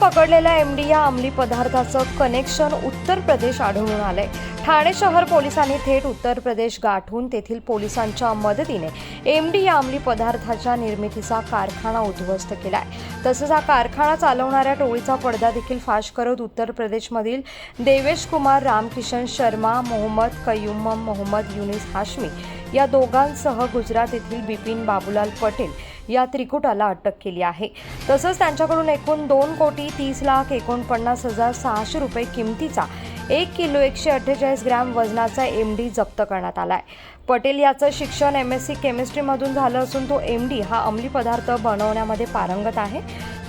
पकडलेल्या एमडी या अंमली पदार्थाचं कनेक्शन उत्तर प्रदेश आढळून आलंय. ठाणे शहर पोलिसांनी थेट उत्तर प्रदेश गाठून तेथील पोलिसांच्या मदतीने एमडी या अंमली पदार्थाच्या निर्मितीचा कारखाना उद्ध्वस्त केलाय. तसंच हा कारखाना चालवणाऱ्या टोळीचा पडदा देखील फाश करत उत्तर प्रदेशमधील देवेश कुमार रामकिशन शर्मा मोहम्मद कयुम मोहम्मद युनिस हाशमी या दोघांसह गुजरात येथील बिपिन बाबूलाल पटेल या त्रिकुटाला अटक केली आहे. तसंच त्यांच्याकडून एकूण दोन कोटी तीस लाख एकोणपन्नास हजार सहाशे रुपये किमतीचा एक किलो एकशे अठ्ठेचाळीस ग्रॅम वजनाचा एम डी जप्त करण्यात आला आहे पटेल याचं शिक्षण एम एस सी केमिस्ट्रीमधून झालं असून तो एम डी हा अंमली पदार्थ बनवण्यामध्ये पारंगत आहे.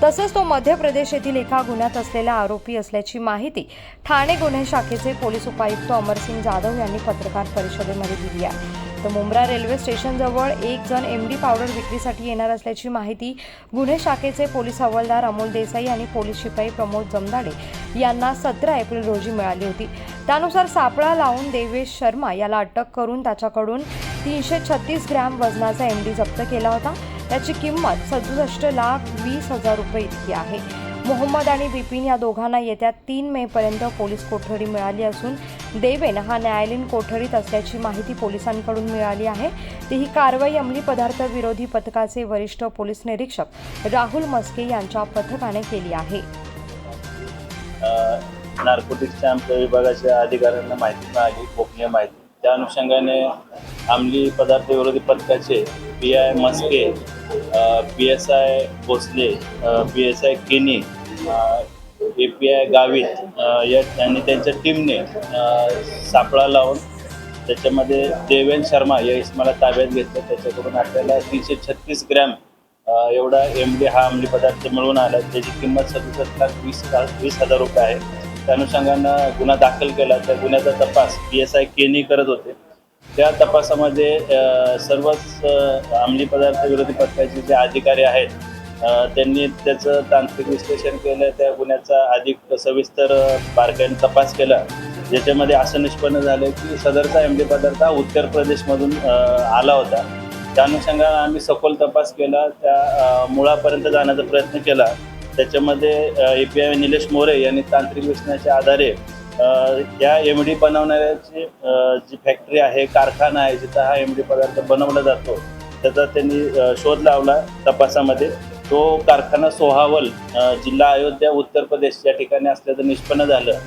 तसंच तो मध्य प्रदेश येथील एका गुन्ह्यात असलेला आरोपी असल्याची माहिती ठाणे गुन्हे शाखेचे पोलीस उपायुक्त अमरसिंग जाधव यांनी पत्रकार परिषदेमध्ये दिली आहे. तर मुंब्रा रेल्वे स्टेशनजवळ एक जण एम डी पावडर विक्रीसाठी येणार असल्याची माहिती गुन्हे शाखेचे पोलीस हवालदार अमोल देसाई आणि पोलीस शिपाई प्रमोद जमदाडे यांना सतरा एप्रिल रोजी मिळाली होती. त्यानुसार सापळा लावून देवेश शर्मा याला अटक करून त्याच्याकडून तीनशे छत्तीस ग्रॅम वजनाचा एम डी जप्त केला होता. त्याची किंमत सदुसष्ट लाख वीस हजार रुपये इतकी आहे. मोहम्मद आणि बिपिन या दोघांना येत्या तीन मे पर्यंत पोलीस कोठडी मिळाली असून देवेन हा न्यायालयीन कोठडीत असल्याची माहिती पोलिसांकडून मिळाली आहे. ती ही कारवाई अंमली पदार्थ विरोधी पथकाचे वरिष्ठ पोलीस निरीक्षक राहुल मस्के यांच्या पथकाने केली आहे. नार्कोटिक्सच्या आमच्या विभागाच्या अधिकाऱ्यांना माहिती मिळाली गोपनीय माहिती. त्या अनुषंगाने अंमली पदार्थ विरोधी पथकाचे P I Maske P S I Bhosale P S I Kini A P I Gavit या आणि त्यांच्या टीमने सापळा लावून त्याच्यामध्ये देवेन शर्मा या इस्माला ताब्यात घेतलं. त्याच्याकडून आपल्याला तीनशे छत्तीस ग्रॅम एवढा एम डी हा अंमली पदार्थ मिळून आला. त्याची किंमत सदुसष्ट लाख वीस वीस हजार रुपये आहे. त्या अनुषंगानं गुन्हा दाखल केला. त्या गुन्ह्याचा तपास पी एस आय केनी करत होते. त्या तपासामध्ये सर्वच अंमली पदार्थ विरोधी पथकाचे जे अधिकारी आहेत त्यांनी त्याचं तांत्रिक विश्लेषण केलं त्या गुन्ह्याचा अधिक सविस्तर बारकाईने तपास केला. ज्याच्यामध्ये असं निष्पन्न झालं की सदरचा एम डी पदार्थ हा उत्तर प्रदेशमधून आला होता. त्या अनुषंगानं आम्ही सखोल तपास केला त्या मुळापर्यंत जाण्याचा प्रयत्न केला. त्याच्यामध्ये A P I Nilesh More यांनी तांत्रिक विश्लेषणाच्या आधारे या एम डी बनवणाऱ्याची जी फॅक्टरी आहे कारखाना आहे जिथं हा एम डी पदार्थ बनवला जातो त्याचा त्यांनी शोध लावला तपासामध्ये. तो कारखाना सोहावल जिल्हा अयोध्या उत्तर प्रदेश या ठिकाणी असल्याचं निष्पन्न झालं.